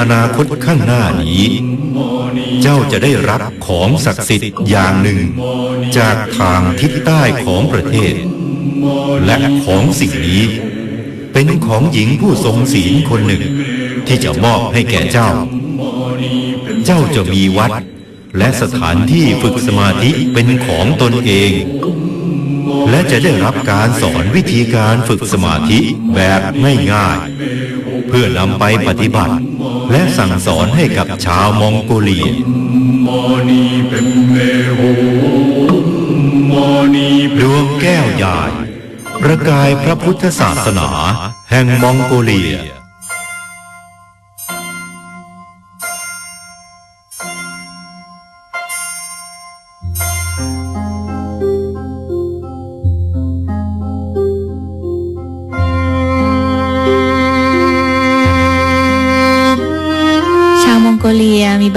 อนาคตข้างหน้านี้ เจ้าจะได้รับของศักดิ์สิทธิ์อย่างหนึ่ง จากทางทิศใต้ของประเทศ และของสิ่งนี้ เป็นของหญิงผู้ทรงศีลคนหนึ่ง ที่จะมอบให้แก่เจ้า เจ้าจะมีวัด และสถานที่ฝึกสมาธิเป็นของตนเองและจะได้รับการสอนวิธีการฝึกสมาธิแบบง่ายๆ เพื่อนำไปปฏิบัติ และสั่งสอนให้กับชาวมองโกเลีย ดวงแก้วใหญ่ประกายพระพุทธศาสนา แห่งมองโกเลีย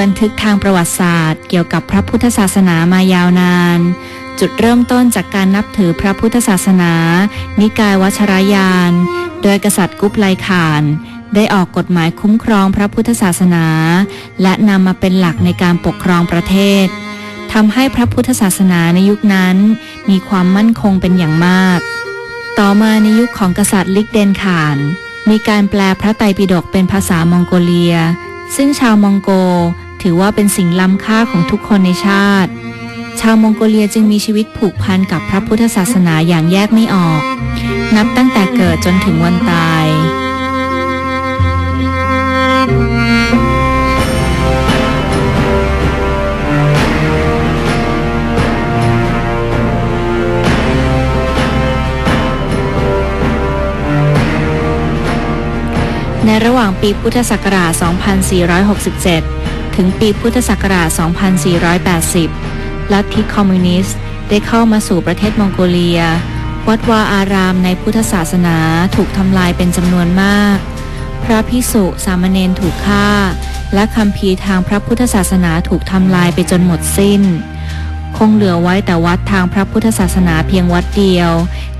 บันทึกทางประวัติศาสตร์ เกี่ยวกับพระพุทธศาสนามายาวนาน จุดเริ่มต้นจากการนับถือพระพุทธศาสนา นิกายวัชรยาน โดยกษัตริย์กุปไลขาน ได้ออกกฎหมายคุ้มครองพระพุทธศาสนา และนำมาเป็นหลักในการปกครองประเทศทำให้พระพุทธศาสนาในยุคนั้น มีความมั่นคงเป็นอย่างมาก ต่อมาในยุคของกษัตริย์ลิกเดนขาน มีการแปลพระไตรปิฎกเป็นภาษามองโกเลีย ซึ่งชาวมองโก ถือว่าเป็นสิ่งล้ำค่าของทุกคนในชาติ ชาวมองโกเลียจึงมีชีวิตผูกพันกับพระพุทธศาสนาอย่างแยกไม่ออก นับตั้งแต่เกิดจนถึงวันตายในระหว่างปีพุทธศักราช 2467 ถึงปีพุทธศักราช 2480 ลัทธิคอมมิวนิสต์ได้เข้ามาสู่ประเทศมองโกเลีย วัดวาอารามในพุทธศาสนาถูกทำลายเป็นจำนวนมาก พระพิสุสามเณรถูกฆ่า และคำพีทางพระพุทธศาสนาถูกทำลายไปจนหมดสิ้น คงเหลือไว้แต่วัดทางพระพุทธศาสนาเพียงวัดเดียว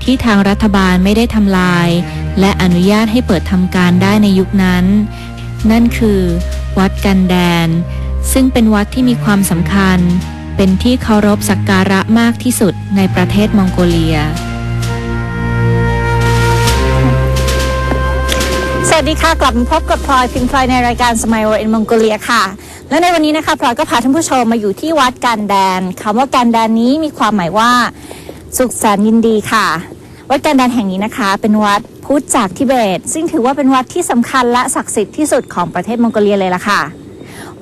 ที่ทางรัฐบาลไม่ได้ทำลาย และอนุญาตให้เปิดทำการได้ในยุคนั้น นั่นคือ วัดกันแดน ซึ่งเป็นวัดที่มีความสำคัญ เป็นที่เคารพสักการะมากที่สุดในประเทศมองโกเลีย สวัสดีค่ะ กลับมาพบกับพลอยพิมพ์พลอยในรายการสมัย World in Mongolia ค่ะ และในวันนี้นะคะพลอยก็พาท่านผู้ชมมาอยู่ที่วัดกันแดนคำว่ากันแดนนี้มีความหมายว่า สุขสันต์ยินดีค่ะ วัดกันแดนแห่งนี้นะคะ เป็นวัด พุทธจากทิเบต ซึ่งถือว่าเป็นวัดที่สำคัญและศักดิ์สิทธิ์ที่สุดของประเทศมองโกเลียเลยล่ะค่ะ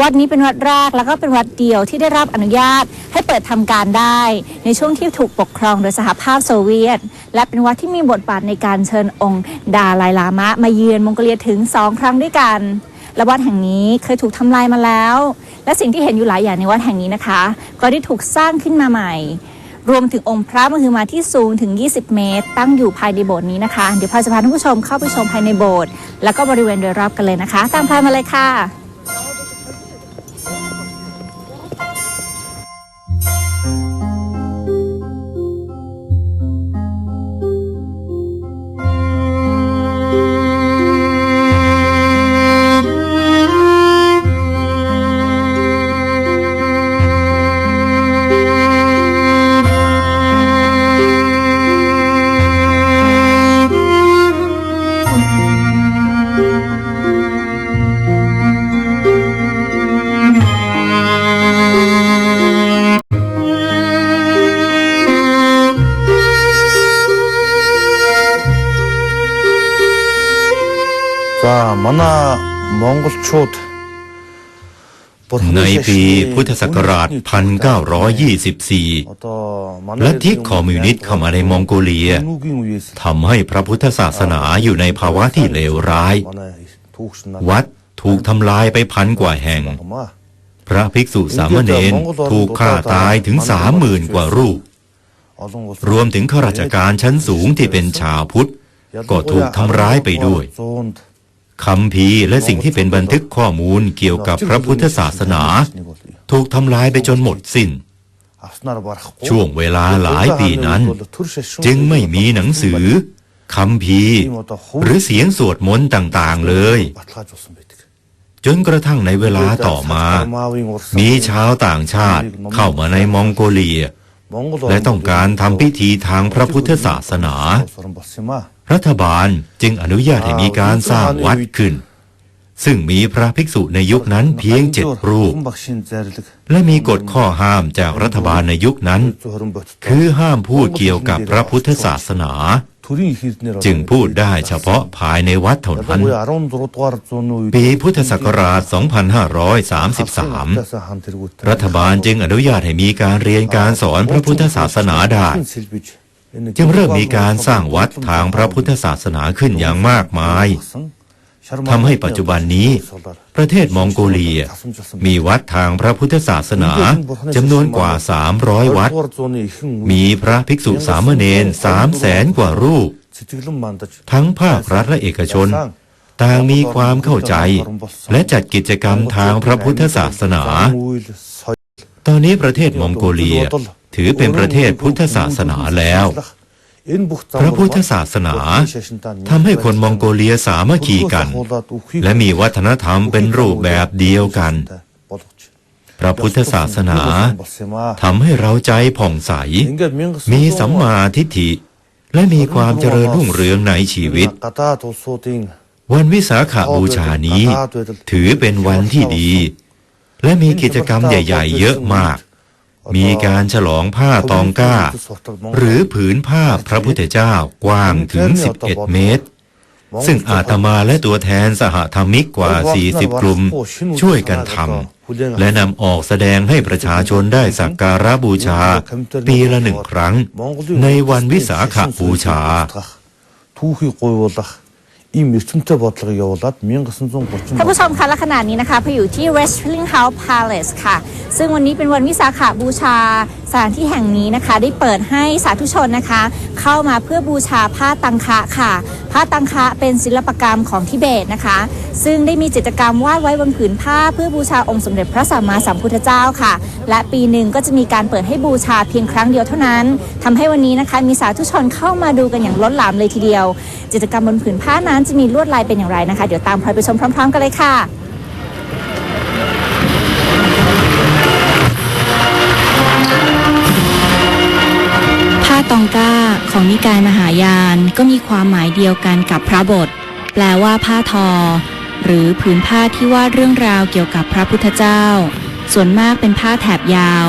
วัดนี้เป็นวัดแรกแล้วก็เป็นวัดเดียวที่ได้รับอนุญาตให้เปิดทำการได้ ในช่วงที่ถูกปกครองโดยสหภาพโซเวียต และเป็นวัดที่มีบทบาทในการเชิญองค์ดาลายลามะ มาเยือนมองโกเลียถึง2ครั้งด้วยกันและวัดแห่งนี้เคยถูกทำลายมาแล้ว และสิ่งที่เห็นอยู่หลายอย่างในวัดแห่งนี้นะคะ ก็ได้ถูกสร้างขึ้นมาใหม่ รวมถึงองค์พระมหึมาที่สูงถึง 20 เมตร ตั้งอยู่ภายในโบสถ์นี้นะคะ เดี๋ยวพายจะพาท่านผู้ชมเข้าไปชมภายในโบสถ์แล้วก็บริเวณโดยรอบกันเลยนะคะ ตามพายมาเลยค่ะ ในปีพุทธศักราช 1924 ลัทธิคอมมิวนิสต์เข้ามาในมองโกเลียทำให้พระพุทธศาสนาอยู่ในภาวะที่เลวร้าย วัดถูกทำลายไปพันกว่าแห่ง พระภิกษุสามเณรถูกฆ่าตายถึงสามหมื่นกว่ารูป รวมถึงข้าราชการชั้นสูงที่เป็นชาวพุทธ ก็ถูกทำร้ายไปด้วย คำพีและสิ่งที่เป็นบันทึกข้อมูลเกี่ยวกับพระพุทธศาสนา ถูกทำลายไปจนหมดสิ้น ช่วงเวลาหลายปีนั้น จึงไม่มีหนังสือคำพีหรือเสียงสวดมนต์ต่างๆเลย จนกระทั่งในเวลาต่อมา มีชาวต่างชาติเข้ามาในมองโกเลีย และต้องการทำพิธีทางพระพุทธศาสนา รัฐบาลจึงอนุญาตให้มีการสร้างวัดขึ้น ซึ่งมีพระภิกษุในยุคนั้นเพียงเจ็ดรูป และมีกฎข้อห้ามจากรัฐบาลในยุคนั้น คือห้ามพูดเกี่ยวกับพระพุทธศาสนา จึงพูดได้เฉพาะภายในวัดเท่านั้น ปีพุทธศักราช 2533 รัฐบาลจึงอนุญาตให้มีการเรียนการสอนพระพุทธศาสนาได้ จึงเริ่มมีการสร้างวัดทางพระพุทธศาสนาขึ้นอย่างมากมายทำให้ปัจจุบันนี้ ประเทศมองโกเลีย มีวัดทางพระพุทธศาสนาจำนวนกว่า 300 วัด มีพระภิกษุสามเณรสามแสนกว่ารูป ทั้งภาครัฐและเอกชน ต่างมีความเข้าใจ และจัดกิจกรรมทางพระพุทธศาสนา ตอนนี้ประเทศมองโกเลีย ถือเป็นประเทศพุทธศาสนาแล้ว พระพุทธศาสนาทำให้คนมองโกเลียสามัคคีกัน และมีวัฒนธรรมเป็นรูปแบบเดียวกัน พระพุทธศาสนาทำให้เราใจผ่องใส มีสัมมาทิฏฐิ และมีความเจริญรุ่งเรืองในชีวิตวันวิสาขาบูชานี้ ถือเป็นวันที่ดี และมีกิจกรรมใหญ่ ๆ เยอะมาก มีการฉลองผ้าตองก้า หรือผืนผ้าพระพุทธเจ้ากว้างถึง 11 เมตร ซึ่งอาตมาและตัวแทนสหธรรมิกกว่า 40 กลุ่ม ช่วยกันทำและนำออกแสดงให้ประชาชนได้สักการะบูชา ปีละหนึ่งครั้ง ในวันวิสาขบูชา ийм эрчимтэй бодлого явуулад 1930 ท่านผู้ชมคะและขณะนี้นะคะพออยู่ที่ Westfield House Palace ค่ะ ซึ่งวันนี้เป็นวันวิสาขาบูชาสถานที่แห่งนี้นะคะ ได้เปิดให้สาธุชนนะคะ เข้ามาเพื่อบูชาผ้าตังคะค่ะ ผ้าตังคะเป็นศิลปกรรมของทิเบตนะคะ ซึ่งได้มีจิตรกรรมวาดไว้บนผืนผ้าเพื่อบูชาองค์สมเด็จพระสัมมาสัมพุทธเจ้าค่ะ และปีหนึ่งก็จะมีการเปิดให้บูชาเพียงครั้งเดียวเท่านั้นทำให้วันนี้นะคะมีสาธุชนเข้ามาดูกันอย่างล้นหลามเลยทีเดียว จิตกรรมบนผืนผ้านั้นจะมีลวดลายเป็นอย่างไรนะคะ เดี๋ยวตามพลอยไปชมพร้อม ๆ กันเลยค่ะผ้าตองก้าของนิกายมหายานก็มีความหมายเดียวกันกับพระบท แปลว่าผ้าทอ หรือผืนผ้าที่วาดเรื่องราวเกี่ยวกับพระพุทธเจ้า ส่วนมากเป็นผ้าแถบยาว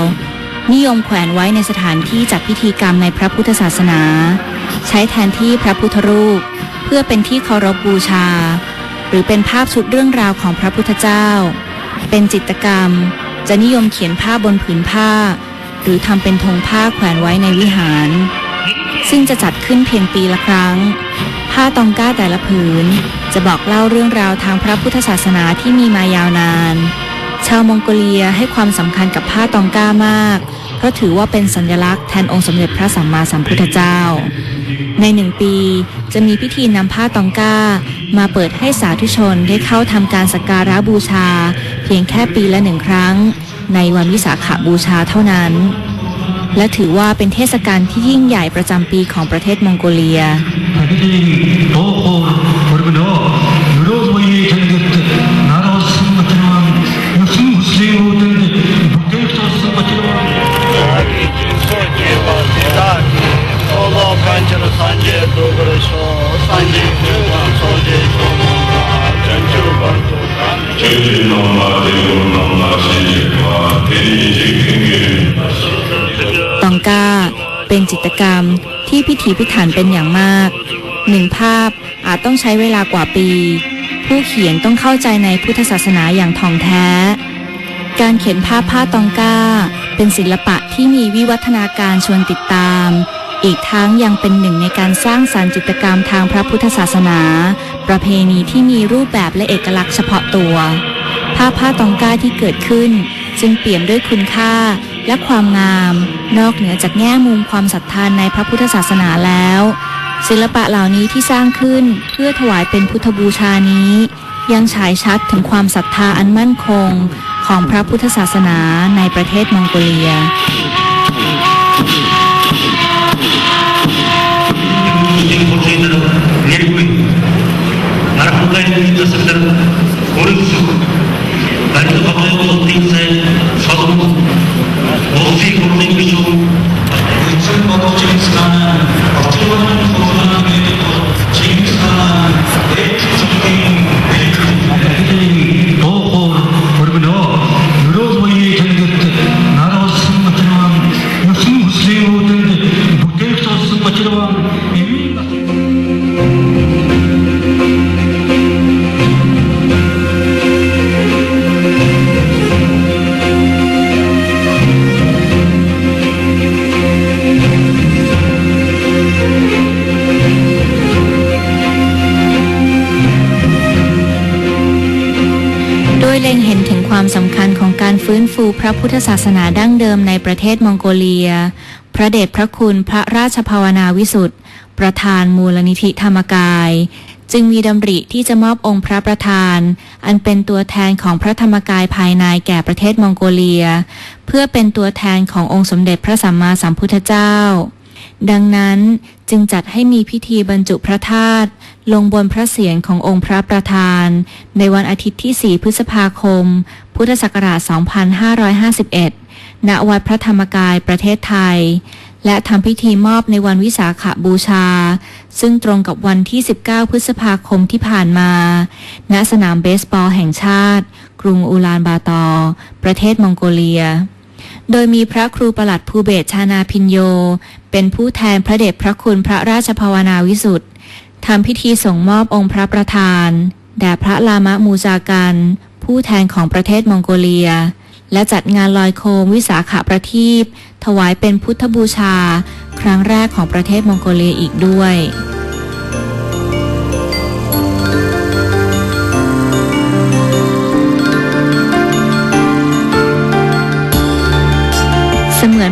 นิยมแขวนไว้ในสถานที่จัดพิธีกรรมในพระพุทธศาสนา ใช้แทนที่พระพุทธรูป เพื่อเป็นที่เคารพบูชา หรือเป็นภาพชุดเรื่องราวของพระพุทธเจ้า เป็นจิตกรรม จะนิยมเขียนผ้าบนผืนผ้า หรือทำเป็นธงผ้าแขวนไว้ในวิหาร ซึ่งจะจัดขึ้นเพียงปีละครั้ง ผ้าตองก้าแต่ละผืน จะบอกเล่าเรื่องราวทางพระพุทธศาสนาที่มีมายาวนาน ชาวมองโกเลียให้ความสำคัญกับผ้าตองก้ามาก ราะถือว่าเป็นสัญลักษณ์แทนองค์สมเด็จพระสัมมาสัมพุทธเจ้า ในหนึ่งปีจะมีพิธีนำผ้าตองก้า มาเปิดให้สาธุชนได้เข้าทำการสักการะบูชา เพียงแค่ปีละหนึ่งครั้ง ในวันวิสาขบูชาเท่านั้น และถือว่าเป็นเทศกาลที่ยิ่งใหญ่ประจำปีของประเทศมองโกเลีย ตองก้าเป็นจิตกรรมที่พิถีพิถันเป็นอย่างมาก หนึ่งภาพอาจต้องใช้เวลากว่าปี ผู้เขียนต้องเข้าใจในพุทธศาสนาอย่างถ่องแท้ การเขียนภาพผ้าตองก้า เป็นศิลปะที่มีวิวัฒนาการชวนติดตาม อีกทั้งยังเป็นหนึ่งในการสร้างสรรค์จิตกรรมทางพระพุทธศาสนา ประเพณีที่มีรูปแบบและเอกลักษณ์เฉพาะตัวภาพผ้าตองก้าที่เกิดขึ้น จึงเปี่ยมด้วยคุณค่าและความงาม นอกเหนือจากแง่มุมความศรัทธานในพระพุทธศาสนาแล้ว ศิลปะเหล่านี้ที่สร้างขึ้นเพื่อถวายเป็นพุทธบูชานี้ ยังฉายชัดถึงความศรัทธาอันมั่นคงของพระพุทธศาสนาในประเทศมองโกเลีย 무슬림 고수인들은 외국인 나라 국가에 있는 자식들은 오른수 날도 가까이 오 พุทธศาสนาดั้งเดิมในประเทศมองโกเลีย พระเดชพระคุณพระราชภาวนาวิสุทธ์ประธานมูลนิธิธรรมกาย จึงมีดำริที่จะมอบองค์พระประธาน อันเป็นตัวแทนของพระธรรมกายภายในแก่ประเทศมองโกเลีย เพื่อเป็นตัวแทนขององค์สมเด็จพระสัมมาสัมพุทธเจ้า ดังนั้นจึงจัดให้มีพิธีบรรจุพระธาตุลงบนพระเศียรขององค์พระประธาน ในวันอาทิตย์ที่ 4 พฤษภาคม พุทธศักราช 2551 ณ วัดพระธรรมกายประเทศไทย และทำพิธีมอบในวันวิสาขบูชา ซึ่งตรงกับวันที่ 19 พฤษภาคมที่ผ่านมา ณ สนามเบสบอลแห่งชาติ กรุงอูลานบาตอ ประเทศมองโกเลีย โดยมีพระครูประหลัดภูเบศชานาพินโย เป็นผู้แทนพระเดชพระคุณพระราชภาวนาวิสุทธ์ทำพิธีส่งมอบองค์พระประธานแด่พระลามะมูจากัน ผู้แทนของประเทศมองโกเลีย และจัดงานลอยโคมวิสาขาประทีปถวายเป็นพุทธบูชา ครั้งแรกของประเทศมองโกเลียอีกด้วย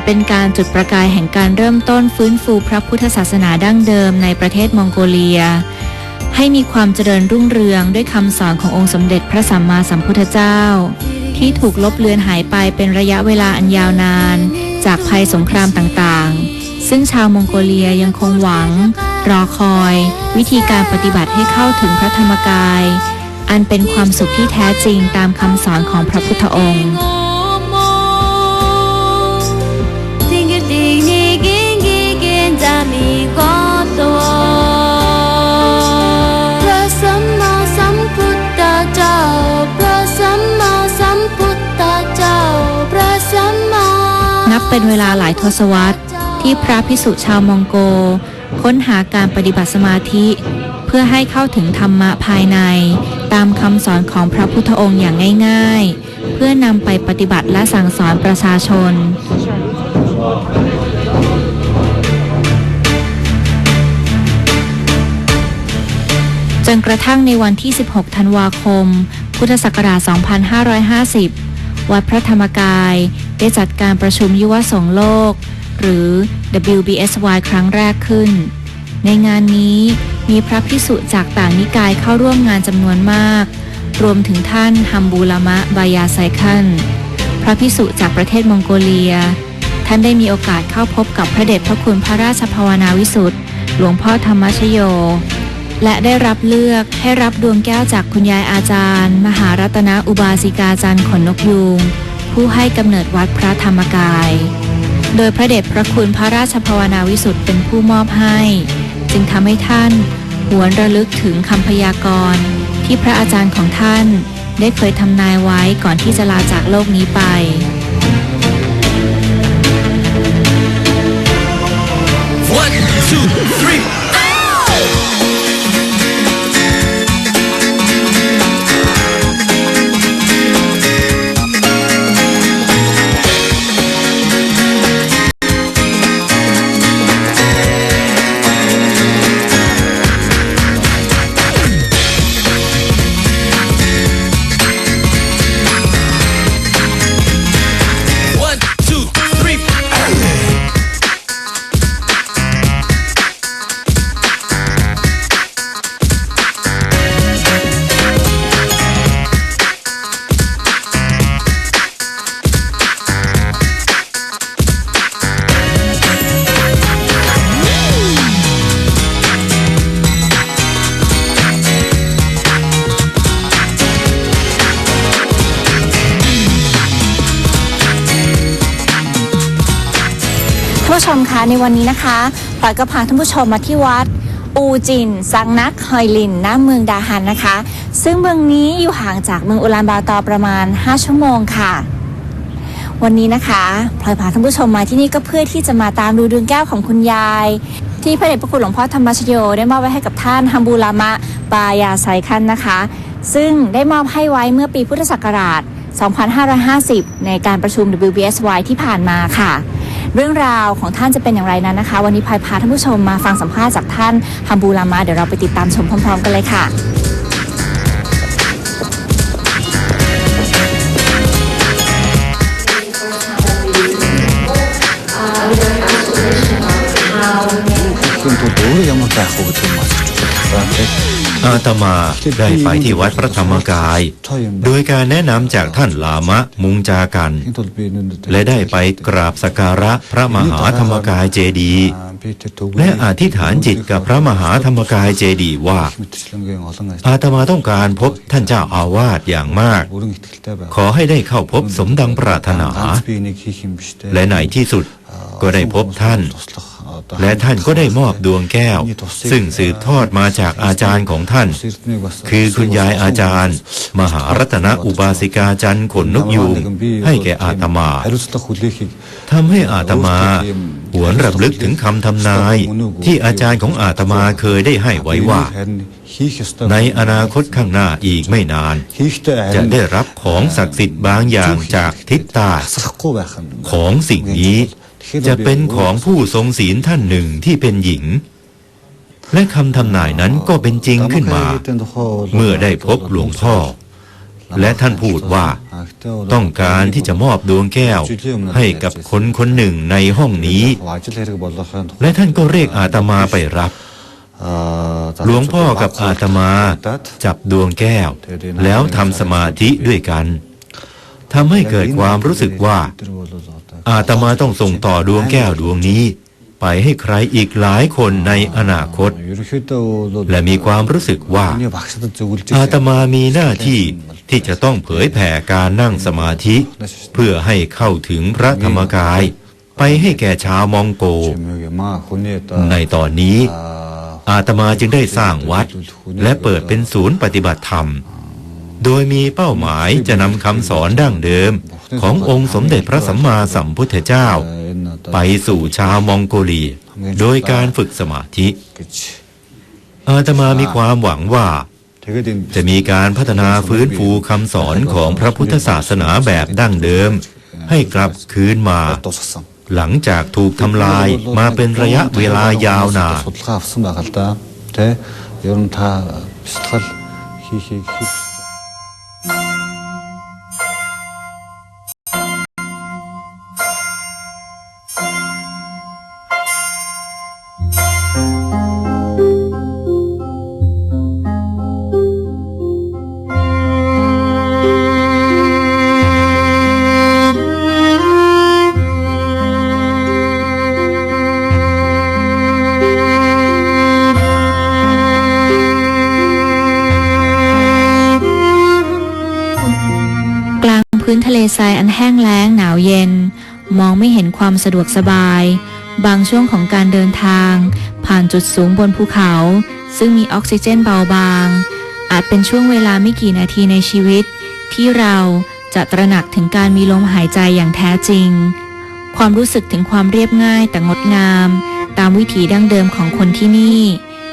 เป็นการจุดประกายแห่งการเริ่มต้นฟื้นฟูพระพุทธศาสนาดั้งเดิมในประเทศมองโกเลีย ให้มีความเจริญรุ่งเรืองด้วยคำสอนขององค์สมเด็จพระสัมมาสัมพุทธเจ้า ที่ถูกลบเลือนหายไปเป็นระยะเวลาอันยาวนาน จากภัยสงครามต่างๆ ซึ่งชาวมองโกเลียยังคงหวัง รอคอย วิธีการปฏิบัติให้เข้าถึงพระธรรมกาย อันเป็นความสุขที่แท้จริงตามคำสอนของพระพุทธองค์ เป็นเวลาหลายทศวรรษ ที่พระพิสุชาวมองโก ค้นหาการปฏิบัติสมาธิ เพื่อให้เข้าถึงธรรมะภายใน ตามคำสอนของพระพุทธองค์อย่างง่าย ๆ เพื่อนำไปปฏิบัติและสั่งสอนประชาชน จนกระทั่งในวันที่ 16 ธันวาคม พุทธศักราช 2550 วัดพระธรรมกาย ได้จัดการประชุมยุวสงโลก หรือ WBSY ครั้งแรกขึ้น ในงานนี้มีพระพิสุจากต่างนิกายเข้าร่วมงานจำนวนมาก รวมถึงท่านฮัมบูลามะบายาไซคัน พระพิสุจากประเทศมองโกเลีย ท่านได้มีโอกาสเข้าพบกับพระเดชพระคุณพระราชภาวนาวิสุทธ์หลวงพ่อธรรมชโย และได้รับเลือกให้รับดวงแก้วจากคุณยายอาจารย์ มหารัตนอุบาสิกาจานทร์ขนนกยูงผู้ให้กำเนิดวัดพระธรรมกาย โดยพระเดชพระคุณพระราชภาวนาวิสุทธิ์เป็นผู้มอบให้ จึงทำให้ท่านหวนระลึกถึงคำพยากรณ์ที่พระอาจารย์ของท่านได้เคยทำนายไว้ก่อนที่จะลาจากโลกนี้ไปวันสองสาม ในวันนี้นะคะปอยก็พาท่านผู้ชมมาที่วัดอูจินซังนักฮอยลินณเมืองดาฮันนะคะ ซึ่งเมืองนี้อยู่ห่างจากเมืองอุลานบาตอร์ประมาณ 5 ชั่วโมงค่ะ วันนี้นะคะพลอยพาท่านผู้ชมมาที่นี่ก็เพื่อที่จะมาตามดูดวงแก้วของคุณยาย ที่พระเดชพระคุณหลวงพ่อธรรมชโยได้มอบไว้ให้กับท่านฮัมบูรามะปายาไซคันนะคะ ซึ่งได้มอบให้ไว้เมื่อปีพุทธศักราช 2550 ในการประชุม WBSY ที่ผ่านมาค่ะ เรื่องราวของท่านจะเป็นอย่างไรนั้นนะคะ วันนี้พายพาท่านผู้ชมมาฟังสัมภาษณ์จากท่านฮัมบูลามาเดี๋ยวเราไปติดตามชมพร้อม ๆ กันเลยค่ะคุณตัวโตเลยยังมาแต่หัวตัวมัน อาตมาได้ไปที่วัดพระธรรมกาย โดยการแนะนำจากท่านลามะมุงจากัน และได้ไปกราบสักการะพระมหาธรรมกายเจดีและอธิษฐานจิตกับพระมหาธรรมกายเจดีว่า อาตมาต้องการพบท่านเจ้าอาวาสอย่างมาก ขอให้ได้เข้าพบสมดังปรารถนา และในที่สุดก็ได้พบท่าน และท่านก็ได้มอบดวงแก้ว ซึ่งสืบทอดมาจากอาจารย์ของท่าน คือคุณยายอาจารย์ มหารัตนอุบาสิกาจันทร์ขนนกยูงให้แก่อาตมาทำให้อาตมาหวนรำลึกถึงคำทำนาย ที่อาจารย์ของอาตมาเคยได้ให้ไว้ว่า ในอนาคตข้างหน้าอีกไม่นาน จะได้รับของศักดิ์สิทธิ์บางอย่างจากทิศต้ของสิ่งนี้ จะเป็นของผู้ทรงศีลท่านหนึ่งที่เป็นหญิง และคำทำนายนั้นก็เป็นจริงขึ้นมา เมื่อได้พบหลวงพ่อ และท่านพูดว่า ต้องการที่จะมอบดวงแก้ว ให้กับคนคนหนึ่งในห้องนี้ และท่านก็เรียกอาตมาไปรับหลวงพ่อกับอาตมาจับดวงแก้ว แล้วทำสมาธิด้วยกันทำให้เกิดความรู้สึกว่า อาตมาต้องส่งต่อดวงแก้วดวงนี้ ไปให้ใครอีกหลายคนในอนาคต และมีความรู้สึกว่า อาตมามีหน้าที่ที่จะต้องเผยแผ่การนั่งสมาธิ เพื่อให้เข้าถึงพระธรรมกาย ไปให้แก่ชาวมองโก ในตอนนี้ อาตมาจึงได้สร้างวัด และเปิดเป็นศูนย์ปฏิบัติธรรม โดยมีเป้าหมายจะนำคำสอนดั้งเดิม ขององค์สมเด็จพระสัมมาสัมพุทธเจ้า ไปสู่ชาวมองโกเลียโดยการฝึกสมาธิ อาตมามีความหวังว่า จะมีการพัฒนาฟื้นฟูคำสอนของพระพุทธศาสนาแบบดั้งเดิม ให้กลับคืนมา หลังจากถูกทำลายมาเป็นระยะเวลายาวนาน ะเลทรายอันแห้งแล้งหนาวเย็น มองไม่เห็นความสะดวกสบาย บางช่วงของการเดินทาง ผ่านจุดสูงบนภูเขา ซึ่งมีออกซิเจนเบาบาง อาจเป็นช่วงเวลาไม่กี่นาทีในชีวิต ที่เราจะตระหนักถึงการมีลมหายใจอย่างแท้จริง ความรู้สึกถึงความเรียบง่ายแต่งดงาม ตามวิถีดั้งเดิมของคนที่นี่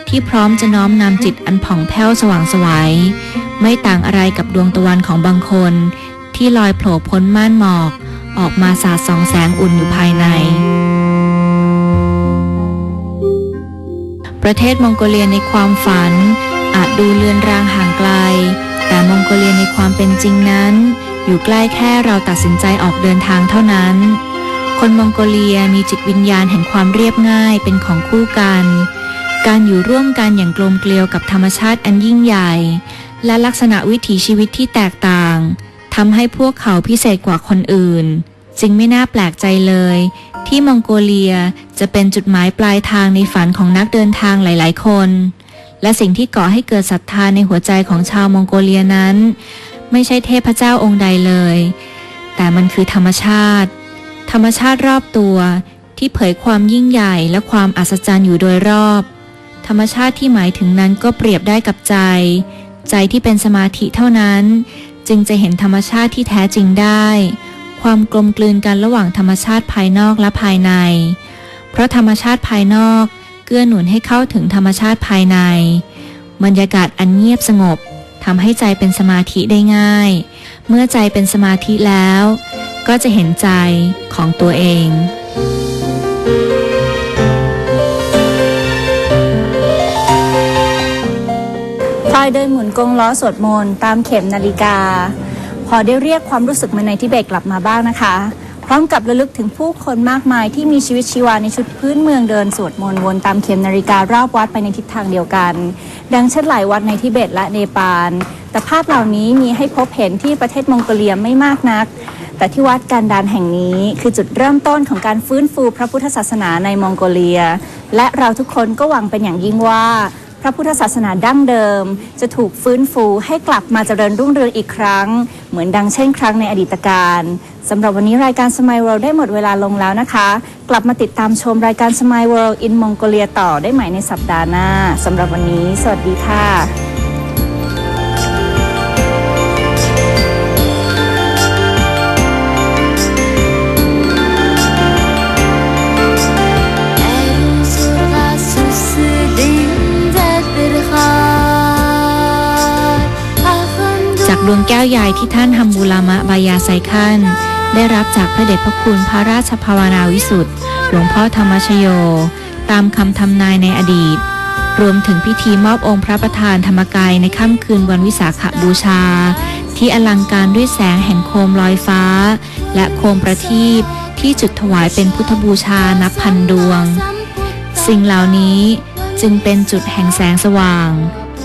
ที่พร้อมจะน้อมนำจิตอันผ่องแผ้วสว่างสวัยไม่ต่างอะไรกับดวงตะวันของบางคน ที่ลอยโผล่พ้นม่านหมอก ออกมาสาดส่องแสงอุ่นอยู่ภายใน ประเทศมองโกเลียในความฝัน อาจดูเลือนรางห่างไกล แต่มองโกเลียในความเป็นจริงนั้น อยู่ใกล้แค่เราตัดสินใจออกเดินทางเท่านั้น คนมองโกเลียมีจิตวิญญาณแห่งความเรียบง่ายเป็นของคู่กันการอยู่ร่วมกันอย่างกลมเกลียวกับธรรมชาติอันยิ่งใหญ่ และลักษณะวิถีชีวิตที่แตกต่าง ทำให้พวกเขาพิเศษกว่าคนอื่น จึงไม่น่าแปลกใจเลย ที่มองโกเลียจะเป็นจุดหมายปลายทางในฝันของนักเดินทางหลาย ๆ คน และสิ่งที่ก่อให้เกิดศรัทธาในหัวใจของชาวมองโกเลียนั้น ไม่ใช่เทพเจ้าองค์ใดเลย แต่มันคือธรรมชาติ ธรรมชาติรอบตัวที่เผยความยิ่งใหญ่และความอัศจรรย์อยู่โดยรอบ ธรรมชาติที่หมายถึงนั้นก็เปรียบได้กับใจ ใจที่เป็นสมาธิเท่านั้น จึงจะเห็นธรรมชาติที่แท้จริงได้ ความกลมกลืนกันระหว่างธรรมชาติภายนอกและภายใน เพราะธรรมชาติภายนอกเกื้อหนุนให้เข้าถึงธรรมชาติภายใน บรรยากาศอันเงียบสงบทำให้ใจเป็นสมาธิได้ง่าย เมื่อใจเป็นสมาธิแล้ว ก็จะเห็นใจของตัวเอง อยเดินหมุนกงล้อสวดมนต์ตามเข็มนาฬิกา พอได้เรียกความรู้สึกมาในทิเบตกลับมาบ้างนะคะ พร้อมกับระลึกถึงผู้คนมากมายที่มีชีวิตชีวาในชุดพื้นเมืองเดินสวดมนต์วนตามเข็มนาฬิการอบวัดไปในทิศทางเดียวกัน ดังเช่นหลายวัดในทิเบตและเนปาล แต่ภาพเหล่านี้มีให้พบเห็นที่ประเทศมองโกเลียไม่มากนักแต่ที่วัดการดานแห่งนี้คือจุดเริ่มต้นของการฟื้นฟูพระพุทธศาสนาในมองโกเลีย และเราทุกคนก็หวังเป็นอย่างยิ่งว่า พระพุทธศาสนาดั้งเดิม จะถูกฟื้นฟูให้กลับมาเจริญรุ่งเรืองอีกครั้ง เหมือนดังเช่นครั้งในอดีตการสำหรับวันนี้รายการ Smile World ได้หมดเวลาลงแล้วนะคะ กลับมาติดตามชมรายการ Smile World in Mongolia ต่อได้ใหม่ในสัปดาห์หน้าสำหรับวันนี้ สวัสดีค่ะ แก้วใหญ่ที่ท่านฮัมบูรามะบายาไซคันได้รับจากพระเดชพระคุณพระราชภาวนาวิสุทธ์หลวงพ่อธรรมชโย ตามคำทำนายในอดีต รวมถึงพิธีมอบองค์พระประธานธรรมกายในค่ำคืนวันวิสาขบูชา ที่อลังการด้วยแสงแห่งโคมลอยฟ้า และโคมประทีปที่จุดถวายเป็นพุทธบูชานับพันดวง สิ่งเหล่านี้จึงเป็นจุดแห่งแสงสว่าง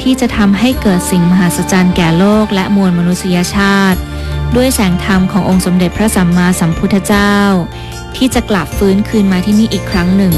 ที่จะทำให้เกิดสิ่งมหัศจรรย์แก่โลกและมวลมนุษยชาติ ด้วยแสงธรรมขององค์สมเด็จพระสัมมาสัมพุทธเจ้า ที่จะกลับฟื้นคืนมาที่นี่อีกครั้งหนึ่ง